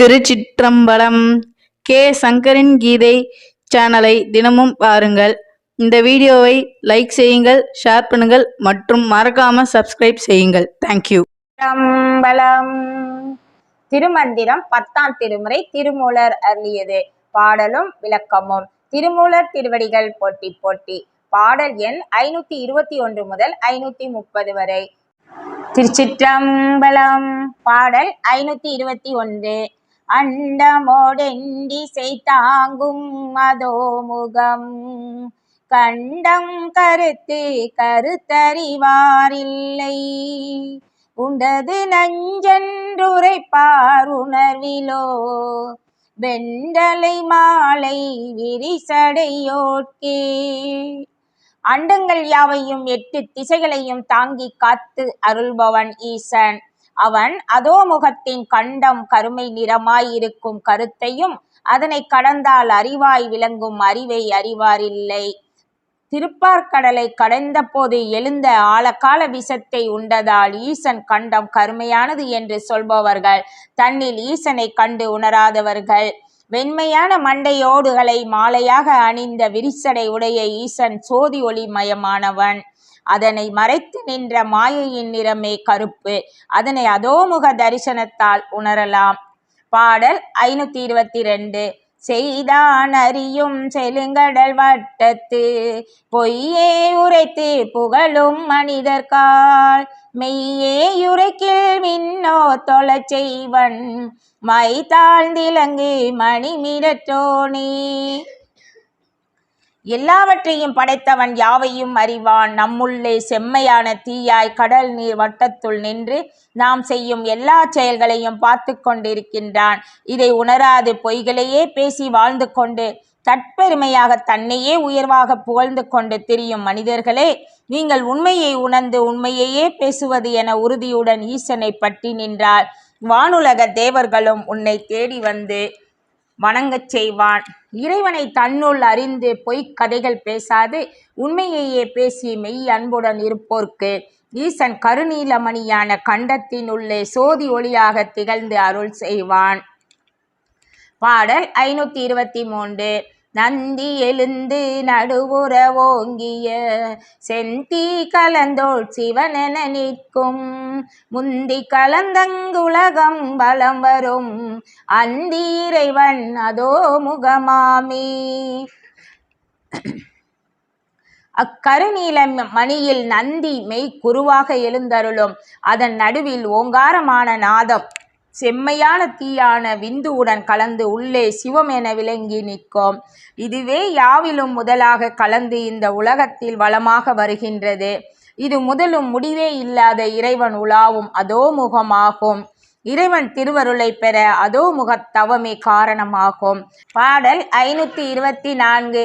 திருச்சிற்றம்பலம் K. சங்கரின் கீதை சேனலை தினமும் பாருங்கள். இந்த வீடியோவை லைக் செய்யுங்கள் ஷேர் பண்ணுங்கள் மற்றும் மறக்காம சப்ஸ்கிரைப் செய்யுங்கள். தேங்க்யூ சிற்றம்பலம் திருமந்திரம் பத்தாம் திருமுறை திருமூலர் அருளியது. பாடலும் விளக்கமும். திருமூலர் திருவடிகள் போட்டி போட்டி. பாடல் எண் ஐநூத்தி இருபத்தி ஒன்று முதல் ஐநூத்தி முப்பது வரை. திருச்சிற்றம்பலம். பாடல் ஐநூத்தி இருபத்தி ஒன்று. அண்டமோடெண்டி செய்தாங்கும் அதோ முகம் கண்டம் கருத்து கருத்தறிவாரில்லை. உண்டது நஞ்சென்றுரைப்பார் உணர்விலோ. வெண்டலை மாலை விரிசடையோட்கே அண்டங்கள் யாவையும் எட்டு திசைகளையும் தாங்கி காத்து அருள்பவன் ஈசன். அவன் அதோ முகத்தின் கண்டம் கருமை நிறமாயிருக்கும் கருத்தையும் அதனை கடந்தால் அறிவாய் விளங்கும் அறிவை அறிவாரில்லை. திருப்பார்கடலை கடந்த போது எழுந்த ஆழகால விஷத்தை உண்டதால் ஈசன் கண்டம் கருமையானது என்று சொல்பவர்கள் தன்னில் ஈசனை கண்டு உணராதவர்கள். வெண்மையான மண்டையோடுகளை மாலையாக அணிந்த விரிசடை உடைய ஈசன் சோதி ஒளிமயமானவன் அதனை மறைத்து நின்ற மாயையின் நிறமே கருப்பு. அதனை அதோமுக தரிசனத்தால் உணரலாம். பாடல் ஐநூத்தி இருபத்தி ரெண்டு செய்தான் அறியும் செலுங்கடல் வட்டத்து. பொய்யே உரைத்து புகழும் மனிதர்கால் மெய்யே உரைக்கில் மின்னோ தொலை செய்வன். மை தாழ்ந்திலங்கு மணி எல்லாவற்றையும் படைத்தவன் யாவையும் அறிவான். நம்முள்ளே செம்மையான தீயாய் கடல் நீர் வட்டத்துள் நின்று நாம் செய்யும் எல்லா செயல்களையும் பார்த்து கொண்டிருக்கின்றான். இதை உணராது பொய்களையே பேசி வாழ்ந்து கொண்டு தற்பெருமையாக தன்னையே உயர்வாக புகழ்ந்து கொண்டு திரியும் மனிதர்களே நீங்கள் உண்மையை உணர்ந்து உண்மையையே பேசுவது என உறுதியுடன் ஈசனை பற்றி நின்றால் வானுலக தேவர்களும் உன்னை தேடி வந்து வணங்கச் செய்வான். இறைவனை தன்னுள் அறிந்து பொய்க் கதைகள் பேசாது உண்மையையே பேசி மெய் அன்புடன் இருப்போர்க்கு. ஈசன் கருநீலமணியான கண்டத்தின் உள்ளே சோதி ஒளியாக திகழ்ந்து அருள் செய்வான். பாடல் ஐநூத்தி இருபத்தி மூன்று. நந்தி எழுந்து நடுவுற ஓங்கிய செந்தி கலந்தோள் சிவனென நிற்கும். முந்தி கலந்தங்குலகம் வலம் வரும். அந்தி இறைவன் அதோ முகமாமே. அக்கருநீல மணியில் நந்தி மெய் குருவாக எழுந்தருளும். அதன் நடுவில் ஓங்காரமான நாதம் செம்மையான தீயான விந்துவுடன் கலந்து உள்ளே சிவம் என விளங்கி நிற்கும். இதுவே யாவிலும் முதலாக கலந்து இந்த உலகத்தில் வளமாக வருகின்றது. இது முதலும் முடிவே இல்லாத இறைவன் உலாவும் அதோ முகமாகும் இறைவன் திருவருளை பெற அதோ முகத்தவமே காரணமாகும். பாடல் ஐநூத்தி இருபத்தி நான்கு.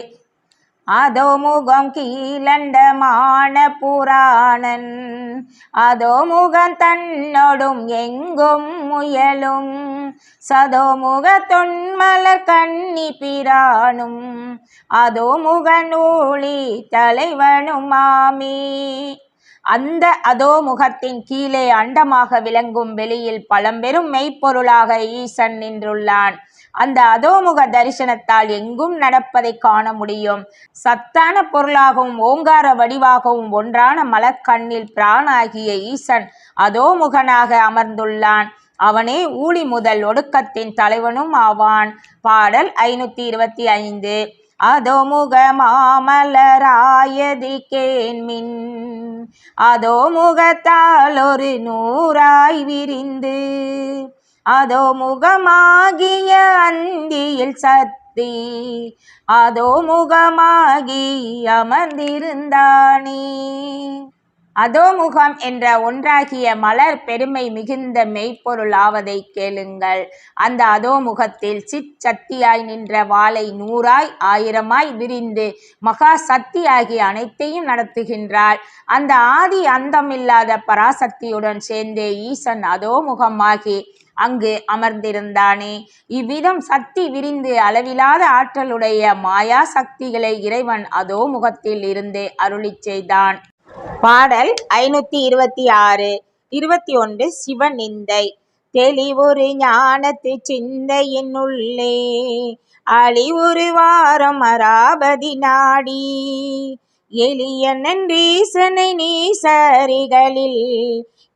அதோ முகம் கீழண்டமான புராணன். அதோ முகம் தன்னொடும் எங்கும் முயலும். சதோ முக தொன்மல கண்ணி பிரானும். அதோ முக நூலி தலைவனும் மாமி அந்த அதோ முகத்தின் கீழே அண்டமாக விளங்கும் வெளியில் பழம்பெரும் மெய்ப்பொருளாக ஈசன் நின்றுள்ளான். அந்த அதோமுக தரிசனத்தால் எங்கும் நடப்பதை காண முடியும். சத்தான பொருளாகவும் ஓங்கார வடிவாகவும் ஒன்றான மலர்கண்ணில் பிராணாகிய ஈசன் அதோமுகனாக அமர்ந்துள்ளான். அவனே ஊழி முதல் ஒடுக்கத்தின் தலைவனும் ஆவான். பாடல் ஐநூத்தி இருபத்தி ஐந்து. அதோமுக மாமலராயதி கேன்மின் அதோ ஒரு நூறாய் விரிந்து. அதோ முகமாகிய அந்தியில் சத்தி அதோ முகமாகி அமர்ந்திருந்தானே. அதோமுகம் என்ற ஒன்றாகிய மலர் பெருமை மிகுந்த மெய்ப்பொருள் ஆவதை கேளுங்கள். அந்த அதோமுகத்தில் முகத்தில் சக்தியாய் நின்ற வாளை நூறாய் ஆயிரமாய் விரிந்து மகா சக்தியாகி அனைத்தையும் நடத்துகின்றாள். அந்த ஆதி அந்தமில்லாத பராசக்தியுடன் சேர்ந்தே ஈசன் அதோமுகமாகி அங்கு அமர்ந்திருந்தானே. இவ்விதம் சக்தி விரிந்து அளவிலாத ஆற்றலுடைய மாயா சக்திகளை இறைவன் அதோ முகத்தில் இருந்தே அருளி செய்தான். பாடல் ஐநூத்தி இருபத்தி ஆறு இருபத்தி ஒன்று சிவநிந்தை. தெளிவொரு ஞானத்து சிந்தையின் உள்ளே ஒரு வாரம் அராபதி நாடி. எளிய நன்றீசனை நீசரிகளில்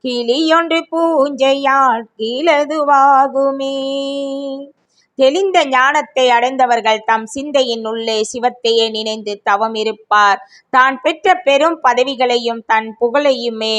கிளியொன்று பூஞ்சையால் கீழதுவாகுமே. தெளிந்த ஞானத்தை அடைந்தவர்கள் தம் சிந்தையின் உள்ளே சிவத்தையே நினைந்து தவம் இருப்பார். தான் பெற்ற பெரும் பதவிகளையும் தன் புகழையுமே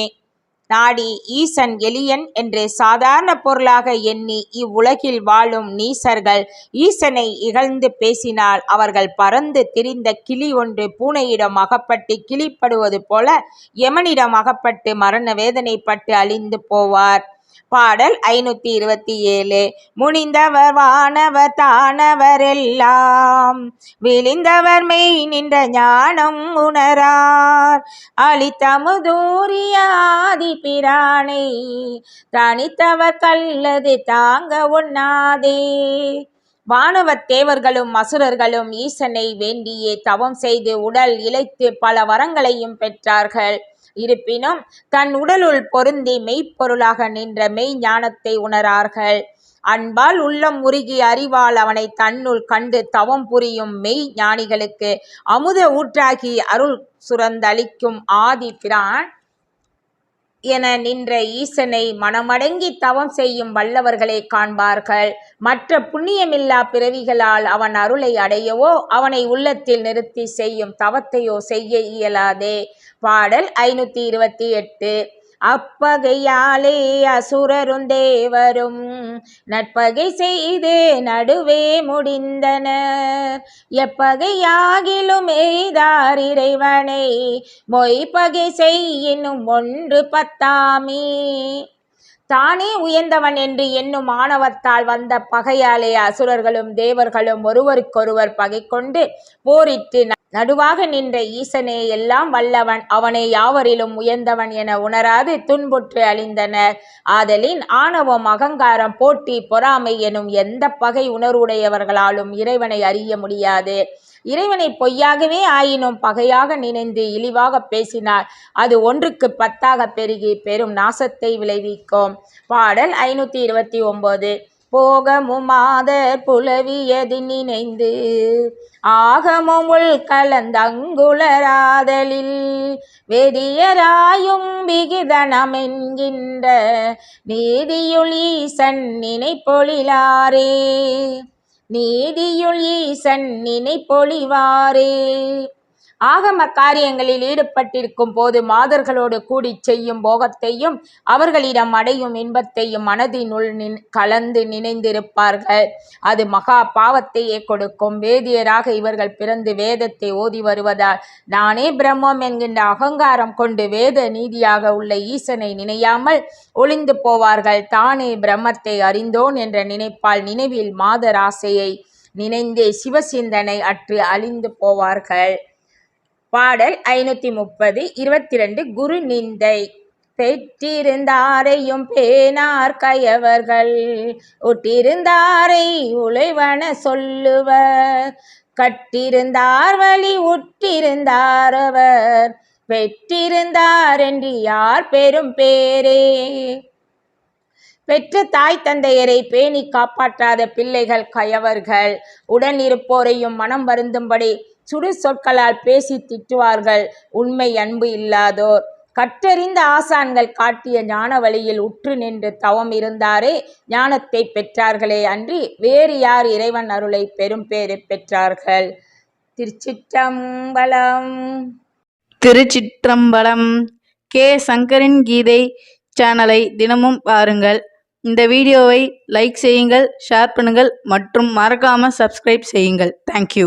நாடி ஈசன் எளியன் என்று சாதாரண பொருளாக எண்ணி இவ்வுலகில் வாழும் நீசர்கள் ஈசனை இகழ்ந்து பேசினால் அவர்கள் பறந்து திரிந்த கிளி ஒன்று பூனையிடம் அகப்பட்டு கிளிப்படுவது போல யமனிடம் அகப்பட்டு மரண வேதனைப்பட்டு அழிந்து போவார். பாடல் ஐநூத்தி இருபத்தி ஏழு. முனிந்தவர் வானவர் தானவர் எல்லாம் விழிந்தவர் மெய் நின்ற ஞானம் உணரார். அளித்தமுதூரிய ஆதி பிரானை தனித்தவர் கல்லது தாங்க ஒண்ணாதே. வானவத் தேவர்களும் அசுரர்களும் ஈசனை வேண்டியே தவம் செய்து உடல் இழைத்து பல வரங்களையும் பெற்றார்கள். இருப்பினும் தன் உடலுள் பொருந்தி மெய்ப்பொருளாக நின்ற மெய் ஞானத்தை உணரார்கள். அன்பால் உள்ளம் உருகி அறிவால் அவனை தன்னுள் கண்டு தவம் புரியும் மெய் ஞானிகளுக்கு அமுத ஊற்றாகி அருள் சுரந்தளிக்கும் ஆதி பிரான் என நின்ற ஈசனை மனமடங்கி தவம் செய்யும் வல்லவர்களை காண்பார்கள். மற்ற புண்ணியமில்லா பிறவிகளால் அவன் அருளை அடையவோ அவனை உள்ளத்தில் நிறுத்தி செய்யும் தவத்தையோ செய்ய இயலாதே. பாடல் ஐநூத்தி இருபத்தி எட்டு. அப்பகையாலே அசுரரும் தேவரும் நட்பகை செய்து நடுவே முடிந்தனர். எப்பகையாகிலும் எய்தார் இறைவனை மொய்ப்பகை செய்யினும் ஒன்று பத்தாமே. தானே உயர்ந்தவன் என்று என்னும் ஆணவத்தால் வந்த பகையாலே அசுரர்களும் தேவர்களும் ஒருவருக்கொருவர் பகை கொண்டு போரிட்டு நடுவாக நின்ற ஈசனே எல்லாம் வல்லவன் அவனை யாவரிலும் உயர்ந்தவன் என உணராது துன்புற்று அழிந்தனர். ஆதலின் ஆணவம் அகங்காரம் போட்டி பொறாமை எனும் எந்த பகை உணர்வுடையவர்களாலும் இறைவனை அறிய முடியாது. இறைவனை பொய்யாகவே ஆயினும் பகையாக நினைந்து இழிவாக பேசினார். அது ஒன்றுக்கு பத்தாக பெருகி பெரும் நாசத்தை விளைவிக்கும். பாடல் ஐநூத்தி இருபத்தி ஒன்பது போகமுமாதர் புலவியது நினைந்து ஆகமும் உள் கலந்தங்குளராதலில் வெதியராயும் விகிதனமென்கின்ற நீதியுள் ஈசன் நினைப்பொழிலாரே. நீதியுள் ஈசன் நினைப்பொழிவாரே. ஆகம காரியங்களில் ஈடுபட்டிருக்கும் போது மாதர்களோடு கூடி செய்யும் போகத்தையும் அவர்களிடம் அடையும் இன்பத்தையும் மனதினுள் நின் கலந்து நினைந்திருப்பார்கள். அது மகா பாவத்தையே கொடுக்கும். வேதியராக இவர்கள் பிறந்து வேதத்தை ஓதி வருவதால் நானே பிரம்மம் என்கின்ற அகங்காரம் கொண்டு வேத நீதியாக உள்ள ஈசனை நினையாமல் ஒளிந்து போவார்கள். தானே பிரம்மத்தை அறிந்தோன் என்ற நினைப்பால் நினைவில் மாதராசையை நினைந்தே சிவசிந்தனை அற்று அழிந்து போவார்கள். பாடல் ஐநூத்தி முப்பது இருபத்தி ரெண்டு குரு நிந்தை. பெற்றிருந்தாரையும் பேனார் கயவர்கள். உட்டிருந்தாரை உழைவன சொல்லுவர். கட்டிருந்தார் வழி உற்றிருந்தாரவர் பெற்றிருந்தார் என்று யார் பெரும் பேரே? பெற்ற தாய் தந்தையரை பேணி காப்பாற்றாத பிள்ளைகள் கயவர்கள். உடன் இருப்போரையும் மனம் வருந்தும்படி சுடு சொற்களால் பேசி திட்டுவார்கள். உண்மை அன்பு இல்லாதோர். கற்றறிந்த ஆசான்கள் காட்டிய ஞான வழியில் உற்று நின்று தவம் இருந்தாரே. ஞானத்தை பெற்றார்களே அன்றி வேறு யார் இறைவன் அருளை பெரும் பேரை பெற்றார்கள். திருச்சிற்றம்பலம். திருச்சிற்றம்பலம். கே. சங்கரின் கீதை சேனலை தினமும் பாருங்கள். இந்த வீடியோவை லைக் செய்யுங்கள் ஷேர் பண்ணுங்கள் மற்றும் மறக்காமல் சப்ஸ்கிரைப் செய்யுங்கள். தேங்க்யூ